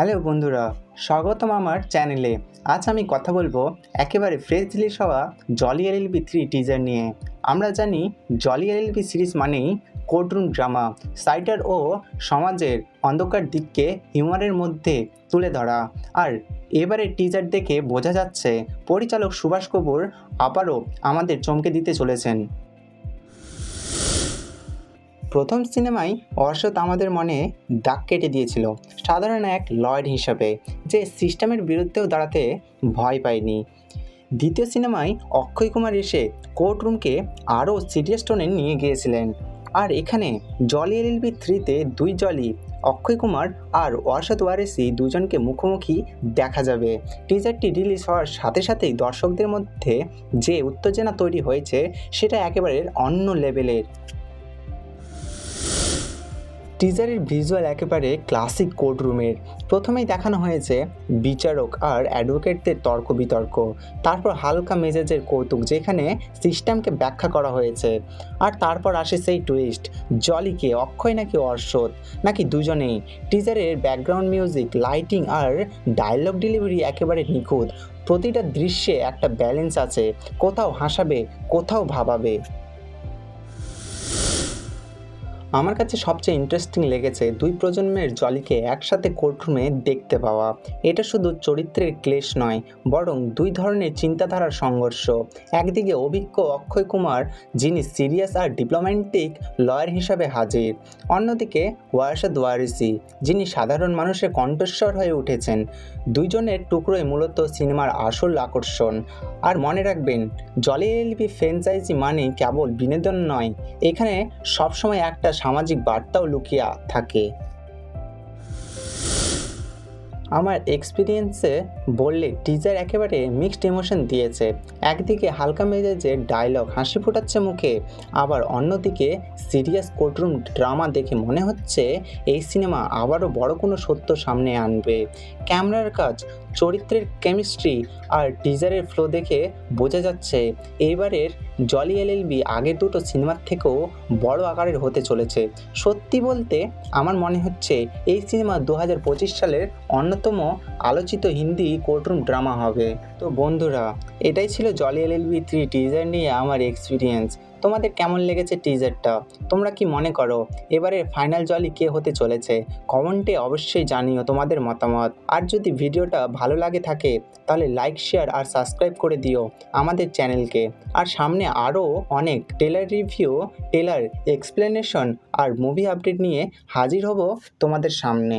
Hello বন্ধুরা, স্বাগতম আমার চ্যানেলে। আজ আমি কথা বলব একেবারে ফ্রেশ রিলিজ হওয়া Jolly L LLB three teaser নিয়ে। আমরা জানি জলি এলএলবি সিরিজ মানেই কোর্টরুম ড্রামা সাইটার ও সমাজের অন্ধকার দিককে হিউমারের মধ্যে তুলে ধরা। আর এবারে টিজার দেখে বোঝা যাচ্ছে পরিচালক সুভাষ কপুর আবারও আমাদের চমকে দিতে চলেছেন। প্রথম সিনেমায় অর্ষদ আমাদের মনে দাগ কেটে দিয়েছিল, সাধারণ এক লয়েড হিসাবে, যে সিস্টেমের বিরুদ্ধেও দাঁড়াতে ভয় পায়নি। দ্বিতীয় সিনেমায় অক্ষয় কুমার এসে কোর্টরুমকে আরও সিরিয়াস টোনে নিয়ে গিয়েছিলেন। আর এখানে জলি এলএলবি থ্রিতে দুই জলি, অক্ষয় কুমার আর ওয়ারশাদ ওয়ারেসি দুজনকে মুখোমুখি দেখা যাবে। টিজারটি রিলিজ হওয়ার সাথে সাথেই দর্শকদের মধ্যে যে উত্তেজনা তৈরি হয়েছে, সেটা একেবারে অন্য লেভেলের। টিজারের ভিজুয়াল একেবারে ক্লাসিক কোর্টরুমের প্রথমেই দেখানো হয়েছে বিচারক আর অ্যাডভোকেটদের তর্ক বিতর্ক তারপর হালকা মেজাজের কৌতুক, যেখানে সিস্টেমকে ব্যাখ্যা করা হয়েছে। আর তারপর আসে সেই টুইস্ট জলিকে অক্ষয় নাকি অর্ষদ নাকি দুজনেই। টিজারের ব্যাকগ্রাউন্ড মিউজিক লাইটিং আর ডায়লগ ডেলিভারি একেবারে নিখুঁত। প্রতিটা দৃশ্যে একটা ব্যালেন্স আছে, কোথাও হাসাবে, কোথাও ভাবাবে। আমার কাছে সবচেয়ে ইন্টারেস্টিং লেগেছে দুই প্রজন্মের জলিকে একসাথে কোর্টরুমে দেখতে পাওয়া। এটা শুধু চরিত্রের ক্লেশ নয়, বরং দুই ধরনের চিন্তাধারার সংঘর্ষ। একদিকে অভিজ্ঞ অক্ষয় কুমার, যিনি সিরিয়াস আর ডিপ্লোম্যাটিক লয়ার হিসাবে হাজির। অন্যদিকে ওয়ারসাদ ওয়ারিসি, যিনি সাধারণ মানুষের কণ্ঠস্বর হয়ে উঠেছেন। দুইজনের টুকরোই মূলত সিনেমার আসল আকর্ষণ। আর মনে রাখবেন, জলি এলবি ফ্র্যাঞ্চাইজি মানে কেবল বিনোদন নয়, এখানে সবসময় একটা সামাজিক বার্তাও লুকিয়ে থাকে। আমার এক্সপিরিয়েন্সে বললে টিজার একেবারে মিক্সড ইমোশন দিয়েছে। একদিকে হালকা মেজাজের ডায়লগ হাসি ফোটাচ্ছে মুখে, আবার অন্যদিকে সিরিয়াস কোর্টরুম ড্রামা দেখে মনে হচ্ছে এই সিনেমা আবারও বড় কোনো সত্য সামনে আনবে। ক্যামেরার কাজ চরিত্রের কেমিস্ট্রি আর টিজারের ফ্লো দেখে বোঝা যাচ্ছে, এবারের জলি এলএলবি আগের দুটো সিনেমার থেকেও বড় আকারের হতে চলেছে। সত্যি বলতে আমার মনে হচ্ছে এই সিনেমা দু হাজার পঁচিশ সালের অন্যতম আলোচিত হিন্দি কোর্টরুম ড্রামা হবে। তো বন্ধুরা, এটাই ছিল জলি এলএলবি থ্রি টিজার নিয়ে আমার এক্সপিরিয়েন্স তোমাদের কেমন লেগেছে টিজারটা তোমরা কি মনে করো? এবারে ফাইনাল জলি কে হতে চলেছে? কমেন্টে অবশ্যই জানিও তোমাদের মতামত। আর যদি ভিডিওটা ভালো লাগে থাকে, তাহলে লাইক শেয়ার আর সাবস্ক্রাইব করে দিও আমাদের চ্যানেলকে। আর সামনে আরও অনেক টেলার রিভিউ টেলার এক্সপ্লেনেশন আর মুভি আপডেট নিয়ে হাজির হব তোমাদের সামনে।